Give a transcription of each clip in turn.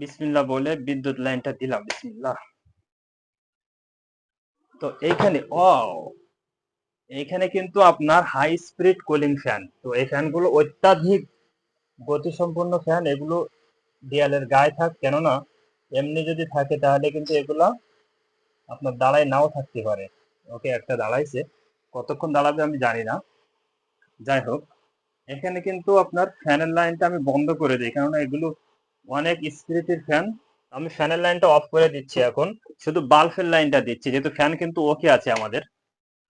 বিসমিল্লাহ বলে বিদ্যুৎ লাইনটা দিলাম, বিসমিল্লাহ। তো এইখানে ও এইখানে কিন্তু আপনার হাই স্পিড কুলিং ফ্যান তো এই ফ্যানগুলো অত্যাধিক গতিসম্পন্ন ফ্যান এগুলো দেয়ালের গায়ে থাক, কেননা এমনি যদি থাকে তাহলে কিন্তু এগুলা আপনার দাঁড়ায় নাও থাকতে পারে। ওকে, একটা দাঁড়াইছে। কতক্ষণ দাঁড়াবে আমি জানি না। যাই হোক, এখানে কিন্তু আপনার ফ্যানের লাইনটা আমি বন্ধ করে দিই, কেননা এগুলো অনেক স্পিরিটের ফ্যান আমি ফ্যানের লাইনটা অফ করে দিচ্ছি এখন। শুধু বাল্বের লাইনটা দিচ্ছি, যেহেতু ফ্যান কিন্তু ওকে আছে আমাদের।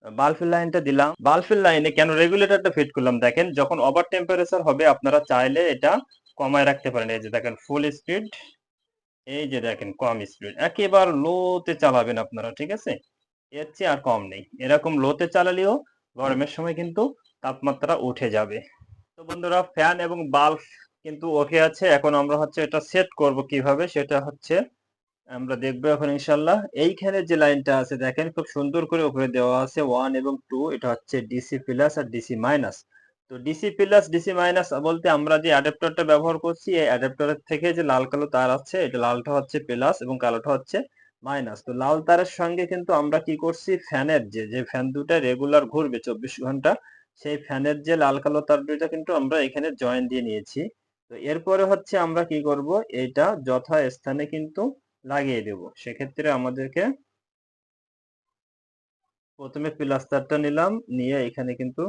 বাল্বের লাইনটা দিলাম। বাল্বের লাইনে কেন রেগুলেটরটা ফিট করলাম? দেখেন, যখন ওভার টেম্পারেচার হবে, আপনারা চাইলে এটা কমায় রাখতে পারেন। এই যে দেখেন ফুল স্পিড এই যে দেখেন, কম স্পিড একেবারে লোতে চালাবেন আপনারা, ঠিক আছে? এর চেয়ে আর কম নেই। এরকম লোতে চালালেও গরমের সময় কিন্তু তাপমাত্রা উঠে যাবে। তো বন্ধুরা ফ্যান এবং বাল্ব কিন্তু ওকে আছে, এখন আমরা হচ্ছে এটা সেট করব কীভাবে? সেটা হচ্ছে আমরা দেখব এখন ইনশাল্লাহ এইখানে যে লাইনটা আছে, দেখেন খুব সুন্দর করে উপরে দেওয়া আছে ওয়ান এবং টু এটা হচ্ছে ডিসি প্লাস আর ডিসি মাইনাস তো ডিসি প্লাস ডিসি মাইনাস বলতে আমরা যে অ্যাডাপ্টারটা ব্যবহার করছি, এই অ্যাডাপ্টারের থেকে যে লাল কালো তার আছে, এটা লালটা হচ্ছে প্লাস এবং কালোটা হচ্ছে মাইনাস তো লাল তারের সঙ্গে কিন্তু আমরা কি করছি? ফ্যানের যে যে ফ্যান দুটা রেগুলার ঘুরবে চব্বিশ ঘণ্টা, সেই ফ্যানের যে লাল কালো তার দুইটা কিন্তু আমরা এখানে জয়েন দিয়ে নিয়েছি। তো এরপরে হচ্ছে আমরা কি করব? এটা যথা স্থানে কিন্তু লাগিয়ে দেব। সেক্ষেত্রে আমাদেরকে প্রথমে প্লাস্টারটা নিলাম, নিয়ে এখানে কিন্তু।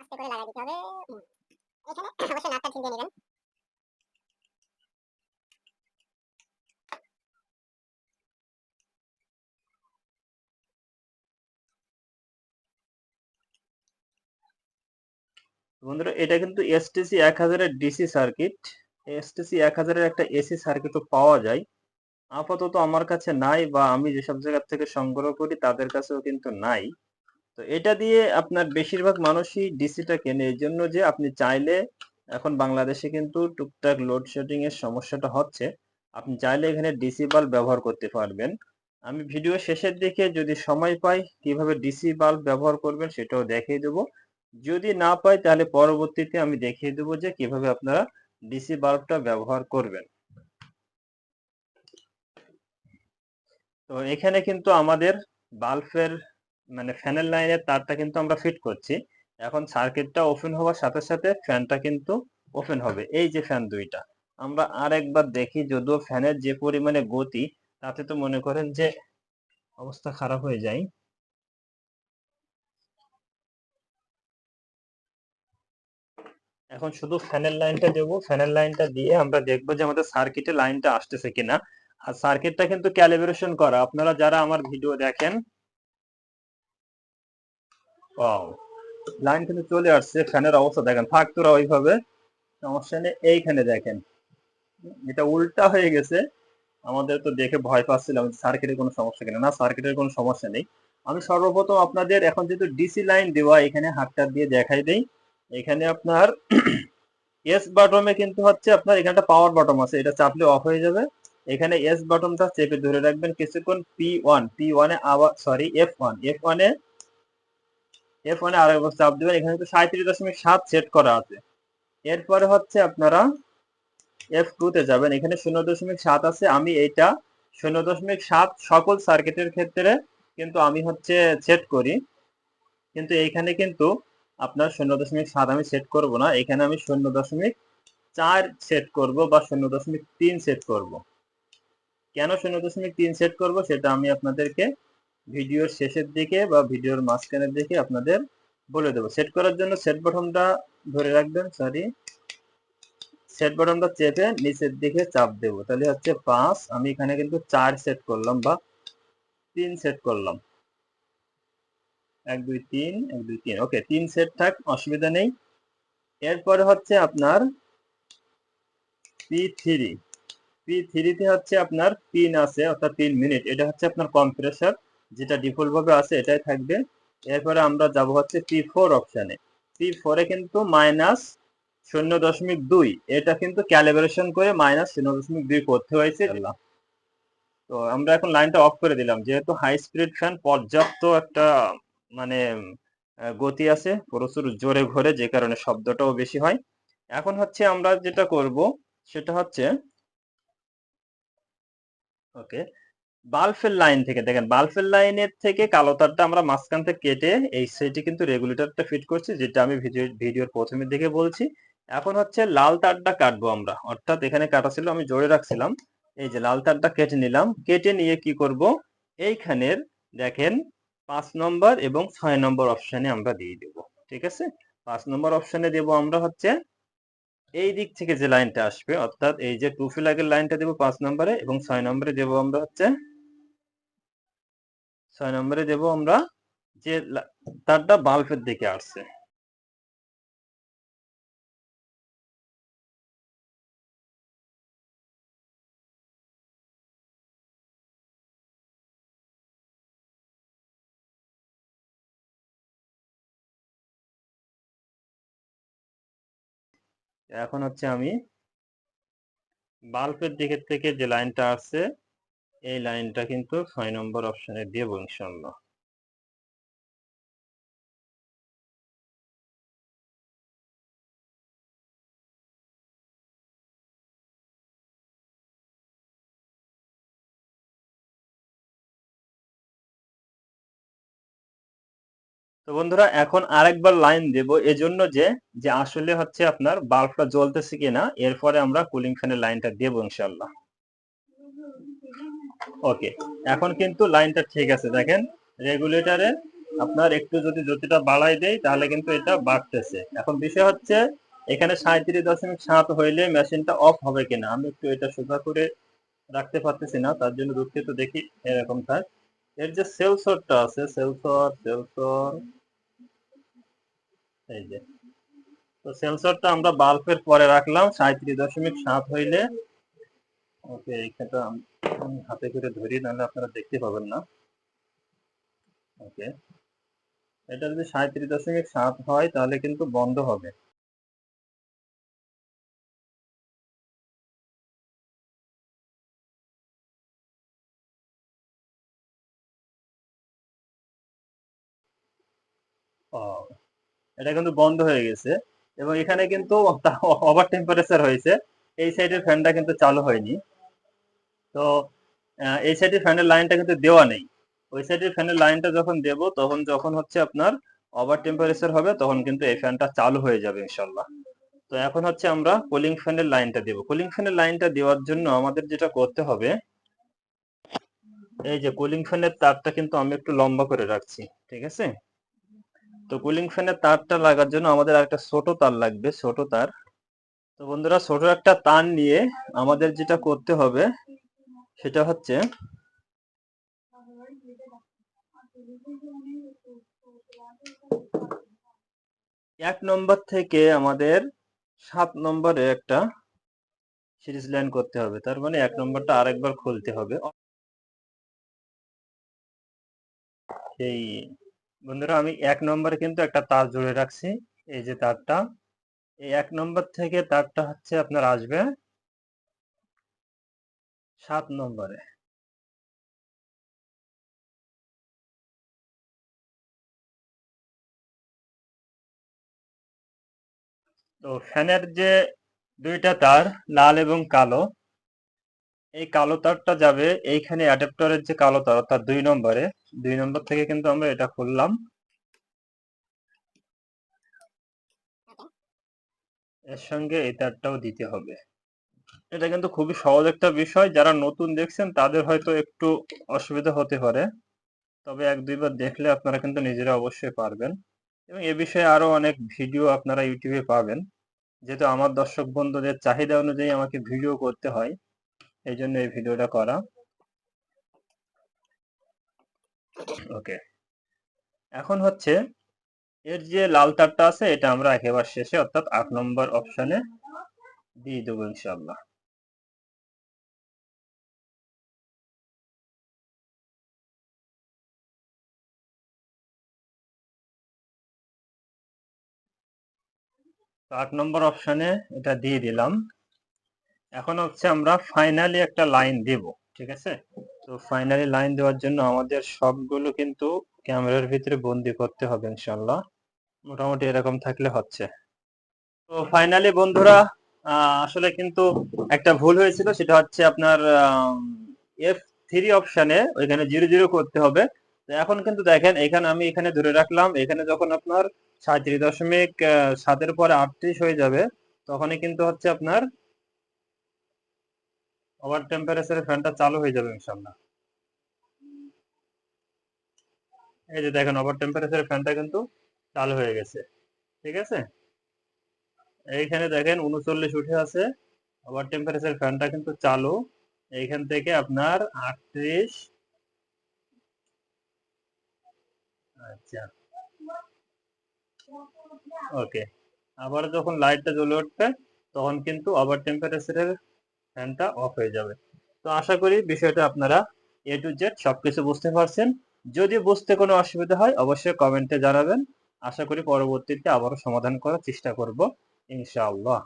এখানে অবশ্যই নাটটা নেবেন। বন্ধুরা, এটা কিন্তু এসটিসি এক হাজারের ডিসি সার্কিট এসটিসি এক হাজারের একটা এসি সার্কিটও পাওয়া যায়। আপাতত আমার কাছে নাই বা আমি যেসব জায়গা থেকে সংগ্রহ করি তাদের কাছেও কিন্তু নাই। তো এটা দিয়ে আপনার বেশিরভাগ মানুষই ডিসিটা কেনে। এই জন্য যে আপনি চাইলে এখন বাংলাদেশে কিন্তু টুকটাক লোডশেডিং এর সমস্যাটা হচ্ছে। আপনি চাইলে এখানে ডিসি বাল্ব ব্যবহার করতে পারবেন। আমি ভিডিও শেষের দিকে যদি সময় পাই কীভাবে ডিসি বাল্ব ব্যবহার করবেন সেটাও দেখিয়ে দেবো। যদি না পাই, তাহলে পরবর্তীতে আমি দেখিয়ে দেবো যে কীভাবে আপনারা ডিসি বাল্বটা ব্যবহার করবেন। তো এখানে কিন্তু আমাদের বাল্বের মানে ফ্যানের লাইনের তারটা কিন্তু আমরা ফিট করছি। এখন সার্কিটটা ওপেন হওয়ার সাথে সাথে ফ্যানটা কিন্তু ওপেন হবে। এই যে ফ্যান দুইটা। আমরা আর একবার দেখি, যদিও ফ্যানের যে পরিমাণে গতি, তাতে তো মনে করেন যে অবস্থা খারাপ হয়ে যায়। এখন শুধু ফ্যানের লাইনটা দেবো। ফ্যানের লাইনটা দিয়ে আমরা দেখব যে আমাদের সার্কিটে লাইনটা আসতেছে কিনা। আর সার্কিটটা কিন্তু ক্যালিব্রেশন করা। আপনারা যারা আমার ভিডিও দেখেন লাইন কিন্তু চলে আসছে। ফ্যানের অবস্থা দেখেন, থাক তোরা ওইভাবে। সমস্যা নেই, এইখানে দেখেন। এটা উল্টা হয়ে গেছে। আমাদের তো দেখে ভয় পাচ্ছিলাম সার্কিটের কোনো সমস্যা কিনা। না সার্কিটের কোনো সমস্যা নেই। আমি সর্বপ্রথম আপনাদের এখন যেহেতু ডিসি লাইন দেওয়া, এখানে হাতটা দিয়ে দেখাই দেই। এখানে আপনার এস বাটমে কিন্তু হচ্ছে আপনার এখানে একটা পাওয়ার বাটম আছে, এটা চাপলে অফ হয়ে যাবে। এখানে এস বাটনটা চেপে ধরে রাখবেন কিছুক্ষণ পি ওয়ান পি ওয়ানে আবার সরি এফ ওয়ান এফ ওয়ানে এফ ওয়ানে আরেকবার চাপ দিবেন, এখানে কিন্তু সাঁত্রিশ দশমিক সাত সেট করা আছে। এরপরে হচ্ছে আপনারা এফ টু তে যাবেন, এখানে শূন্য দশমিক সাত আছে, আমি এইটা শূন্য দশমিক সাত সকল সার্কিটের ক্ষেত্রে কিন্তু আমি হচ্ছে সেট করি। কিন্তু এইখানে কিন্তু আপনার শূন্য দশমিক সাত আমি সেট করব না। এখানে আমি শূন্য দশমিক চার সেট করব বা শূন্য দশমিক তিন সেট করব। কেন শূন্য দশমিক তিন সেট করব? সেটা আমি আপনাদেরকে ভিডিওর শেষের দিকে বা ভিডিওর মাঝখানের দিকে আপনাদের বলে দেবো। সেট করার জন্য সেট বটনটা ধরে রাখবেন সরি সেট বটনটা চেপে নিচের দিকে চাপ দেব। তাহলে হচ্ছে পাঁচ, আমি এখানে কিন্তু চার সেট করলাম বা তিন সেট করলাম। এক দুই তিন এক দুই তিন। ওকে তিন সেট থাক অসুবিধা নেই। এরপরে হচ্ছে আপনার পি থ্রি পি থ্রিতে হচ্ছে আপনার পিন আছে অর্থাৎ তিন মিনিট এটা হচ্ছে আপনার কম্প্রেসার যেটা ডিফল্ট ভাবে আছে এটাই থাকবে। এরপরে আমরা যাব হচ্ছে পি ফোর অপশানে পি ফোরে কিন্তু মাইনাস শূন্য দশমিক দুই। এটা কিন্তু ক্যালিব্রেশন করে মাইনাস শূন্য দশমিক দুই করতে হয়েছে। তো আমরা এখন লাইনটা অফ করে দিলাম। যেহেতু হাই স্পিড ফ্যান পর্যাপ্ত একটা মানে গতি আছে প্রচুর জোরে ঘোরে যে কারণে শব্দটাও বেশি হয়। এখন হচ্ছে আমরা যেটা করব সেটা হচ্ছে, ওকে বাল্বের লাইন থেকে দেখেন বাল্বের লাইনের থেকে কালো তারটা আমরা মাঝখান থেকে কেটে এই সাইডে কিন্তু রেগুলেটরটা ফিট করছি, যেটা আমি ভিডিও, ভিডিওর প্রথমের দিকে বলছি। এখন হচ্ছে লাল তারটা কাটবো আমরা, অর্থাৎ এখানে কাটা ছিল, আমি জোরে রাখছিলাম। এই যে লাল তারটা কেটে নিলাম, কেটে নিয়ে কি করব? এইখানের, দেখেন পাঁচ নম্বর এবং ছয় নম্বর অপশনে আমরা দিয়ে দেব, ঠিক আছে? পাঁচ নম্বর অপশনে দেব আমরা হচ্ছে এই দিক থেকে যে লাইনটা আসবে, অর্থাৎ এই যে টু ফিলাগের লাইনটা দেবো পাঁচ নম্বরে এবং ছয় নম্বরে দেবো আমরা হচ্ছে, ছয় নম্বরে দেবো আমরা যে তারটা বাল্বের দিকে আসছে। এখন হচ্ছে আমি বাল্বের দিকের থেকে যে লাইনটা আছে, এই লাইনটা কিন্তু ছয় নম্বর অপশনে দেবো ইনশাল্লাহ তো বন্ধুরা, এখন আরেকবার লাইন দেব এজন্য যে যে আসলে হচ্ছে আপনার বাল্বটা জ্বলতেছে কিনা, এরপরে আমরা কুলিং ফ্যানের লাইনটা দেব ইনশাল্লাহ ওকে এখন কিন্তু লাইনটা ঠিক আছে। দেখেন রেগুলেটরে আপনার একটু যদি জ্যোতিটা বাড়াই দেয়, তাহলে কিন্তু এটা বাড়তেছে। এখন বিষয় হচ্ছে, এখানে সাঁত্রিশ দশমিক সাত হইলে মেশিনটা অফ হবে কিনা, আমি একটু এটা সোজা করে রাখতে পারতেছি না, তার জন্য দুঃখিত দেখি এরকম থাক এর যে সেলসরটা আছে সেলসর সেলসর এই যে। তো সেন্সরটা আমরা বাল্বের পরে রাখলাম সাঁত্রিশ দশমিক সাত হইলে। ওকে, এইখানটা আমি হাতে করে ধরি, নাহলে আপনারা দেখতে পাবেন না। ওকে। এটা যদি সাঁত্রিশ দশমিক সাত হয়, তাহলে কিন্তু বন্ধ হবে। ও। এটা কিন্তু বন্ধ হয়ে গেছে। এবং এখানে কিন্তু ওভার টেম্পারেচার হয়েছে। এই সাইডের ফ্যানটা কিন্তু চালু হয়নি। তো এই সাইডের ফ্যানের লাইনটা কিন্তু দেওয়া নেই। ওই সাইডের ফ্যানের লাইনটা যখন দেব, তখন যখন হচ্ছে আপনার ওভার টেম্পারেচার হবে, তখন কিন্তু এই ফ্যানটা চালু হয়ে যাবে ইনশাল্লাহ। তো এখন হচ্ছে আমরা কুলিং ফ্যানের লাইনটা দেব। কুলিং ফ্যানের লাইনটা দেওয়ার জন্য আমাদের যেটা করতে হবে, এই যে কুলিং ফ্যানের তারটা কিন্তু আমি একটু লম্বা করে রাখছি, ঠিক আছে? তো কুলিং ফ্যানের তারটা লাগার জন্য আমাদের একটা ছোট তার লাগবে, ছোট তার। তো বন্ধুরা, ছোট একটা তার নিয়ে আমাদের যেটা করতে হবে, সেটা হচ্ছে এক নম্বর থেকে আমাদের সাত নম্বরে একটা সিরিজ লাইন করতে হবে। তার মানে এক নম্বরটা আরেকবার খুলতে হবে। এই বন্ধুরা, আমি এক নম্বরে কিন্তু একটা তার জুড়ে রাখছি। এই যে তারটা, এই এক নম্বর থেকে তারটা হচ্ছে আপনার আসবে সাত নম্বরে। তো ফ্যানের যে দুইটা তার, লাল এবং কালো এই কালো তারটা যাবে এইখানে অ্যাডাপ্টারের যে কালো তার, অর্থাৎ দুই নম্বরে, দুই নম্বর থেকে কিন্তু আমরা এটা খুললাম। এর সঙ্গে এই তারটাও দিতে হবে। এটা কিন্তু খুবই সহজ একটা বিষয়, যারা নতুন দেখছেন তাদের হয়তো একটু অসুবিধা হতে পারে। তবে এক দুইবার দেখলে আপনারা কিন্তু নিজেরা অবশ্যই পারবেন। এবং এ বিষয়ে আরও অনেক ভিডিও আপনারা ইউটিউবে পাবেন। যেহেতু আমার দর্শক বন্ধুদের চাহিদা অনুযায়ী আমাকে ভিডিও করতে হয় এই জন্য এই ভিডিওটা করা। ওকে। এখন হচ্ছে এর যে লাল তারটা আছে, এটা আমরা একেবারে শেষে, অর্থাৎ আট নম্বর অপশনে দিয়ে দেবো ইনশাল্লাহ আট নম্বর অপশনে এটা দিয়ে দিলাম। এখন হচ্ছে আমরা ফাইনালি একটা লাইন দেব, ঠিক আছে? তো ফাইনালি লাইন দেওয়ার জন্য আমাদের সবগুলো কিন্তু ক্যামেরার ভিতরে বন্দি করতে হবে ইনশাল্লাহ মোটামুটি এরকম থাকলে হচ্ছে। তো ফাইনালি বন্ধুরা আসলে কিন্তু একটা ভুল হয়েছিল, সেটা হচ্ছে আপনার এফ থ্রি অপশানে ওইখানে জিরো জিরো করতে হবে। এখন কিন্তু দেখেন, এখানে আমি এখানে ধরে রাখলাম, এখানে যখন আপনার সাঁত্রিশ দশমিক সাতের পরে আটত্রিশ হয়ে যাবে, তখনই কিন্তু হচ্ছে আপনার ওভার টেম্পারেচারের ফ্যানটা চালু হয়ে যাবে ইনশাল্লাহ এই যে দেখেন ওভার টেম্পারেচারের ফ্যানটা কিন্তু চালু হয়ে গেছে। ঠিক আছে? এইখানে দেখেন, উনচল্লিশ উঠে আছে। ওভার টেম্পারেচার ফ্যানটা কিন্তু চালু। এইখান থেকে আপনার আটত্রিশ। আচ্ছা। ওকে আবার যখন লাইটটা জ্বলে উঠবে, তখন কিন্তু ওভার টেম্পারেচারের ফ্যানটা অফ হয়ে যাবে। তো আশা করি বিষয়টা আপনারা এ টু জেড সবকিছু বুঝতে পারছেন। যদি বুঝতে কোনো অসুবিধা হয়, অবশ্যই কমেন্টে জানাবেন। আশা করি পরবর্তীতে আবারও সমাধান করার চেষ্টা করব, ইনশাআল্লাহ।